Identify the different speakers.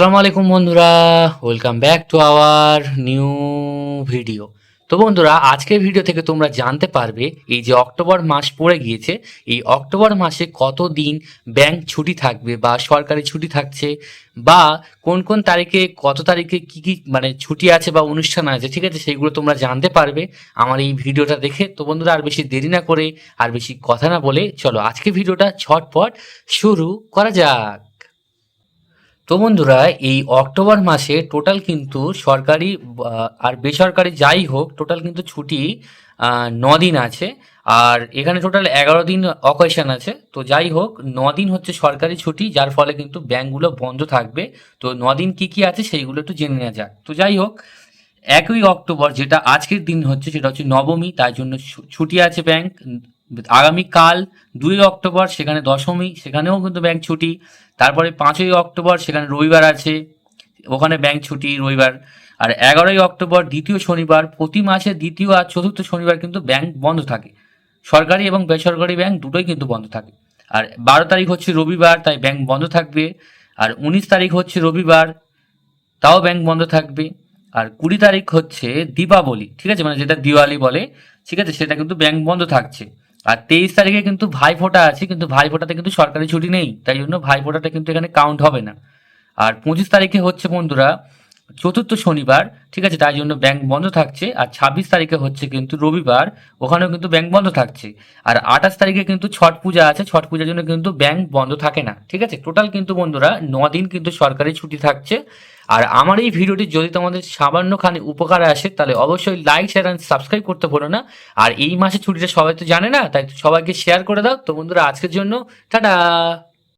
Speaker 1: আসসালামু আলাইকুম বন্ধুরা welcome back to our new video তো বন্ধুরা, আজকের ভিডিও থেকে তোমরা জানতে পারবে এই যে অক্টোবর মাস পড়ে গিয়েছে, এই অক্টোবর মাসে কত দিন ব্যাংক ছুটি থাকবে বা সরকারি ছুটি থাকছে বা কোন কোন তারিখে, কত তারিখে কি কি মানে ছুটি আছে বা অনুষ্ঠান আছে, ঠিক আছে সেইগুলো তোমরা জানতে পারবে আমার এই ভিডিওটা দেখে। তো বন্ধুরা, আর বেশি দেরি না করে, আর বেশি কথা না বলে, চলো আজকে ভিডিওটা ছটপট শুরু করা যাক। তো বন্ধুরা, এই অক্টোবর মাসে টোটাল কিন্তু সরকারি আর বেসরকারি যাই হোক, টোটাল কিন্তু ছুটি দিন আছে। আর এখানে টোটাল এগারো দিন অকেশন আছে। তো যাই হোক দিন হচ্ছে সরকারি ছুটি, যার ফলে কিন্তু ব্যাংকগুলো বন্ধ থাকবে। তো দিন কী কী আছে সেইগুলো একটু জেনে নেওয়া যাক। তো যাই হোক, একই অক্টোবর যেটা আজকের দিন হচ্ছে, সেটা হচ্ছে নবমী তাই জন্য ছুটি আছে ব্যাংক। আগামীকাল দুই অক্টোবর, সেখানে দশমী, সেখানেও কিন্তু ব্যাংক ছুটি। তারপরে পাঁচই অক্টোবর, সেখানে রবিবার আছে। ওখানে ব্যাংক ছুটি রবিবার। আর এগারোই অক্টোবর, দ্বিতীয় শনিবার, প্রতি মাসে দ্বিতীয় আর চতুর্থ শনিবার কিন্তু ব্যাংক বন্ধ থাকে। সরকারি এবং বেসরকারি ব্যাংক দুটোই কিন্তু বন্ধ থাকে। আর বারো তারিখ হচ্ছে রবিবার, তাই ব্যাংক বন্ধ থাকবে। আর উনিশ তারিখ হচ্ছে রবিবার, তাও ব্যাংক বন্ধ থাকবে। আর কুড়ি তারিখ হচ্ছে দীপাবলি, ঠিক আছে? মানে যেটা দিওয়ালি বলে, ঠিক আছে? সেটা কিন্তু ব্যাংক বন্ধ থাকছে। আর তেইশ তারিখে কিন্তু ভাইফোঁটা আছে, কিন্তু ভাইফোঁটাতে কিন্তু সরকারি ছুটি নেই, তাই জন্য ভাইফোঁটাটা কিন্তু এখানে কাউন্ট হবে না। আর পঁচিশ তারিখে হচ্ছে বন্ধুরা চতুর্থ শনিবার, ঠিক আছে, তাই জন্য ব্যাংক বন্ধ থাকছে। আর ছাব্বিশ তারিখে হচ্ছে কিন্তু রবিবার, ওখানেও কিন্তু ব্যাংক বন্ধ থাকছে। আর আঠাশ তারিখে কিন্তু ছট পূজা আছে, ছট পূজার জন্য কিন্তু ব্যাংক বন্ধ থাকে না, ঠিক আছে? টোটাল কিন্তু বন্ধুরা দিন কিন্তু সরকারি ছুটি থাকছে। আর আমার এই ভিডিওটি যদি তোমাদের সামান্যখানি উপকারে আসে, তাহলে অবশ্যই লাইক শেয়ার অ্যান্ড সাবস্ক্রাইব করতে ভুলো না। আর এই মাসে ছুটিটা সবাই তো জানে না, তাই সবাইকে শেয়ার করে দাও। তো বন্ধুরা, আজকের জন্য, টাটা!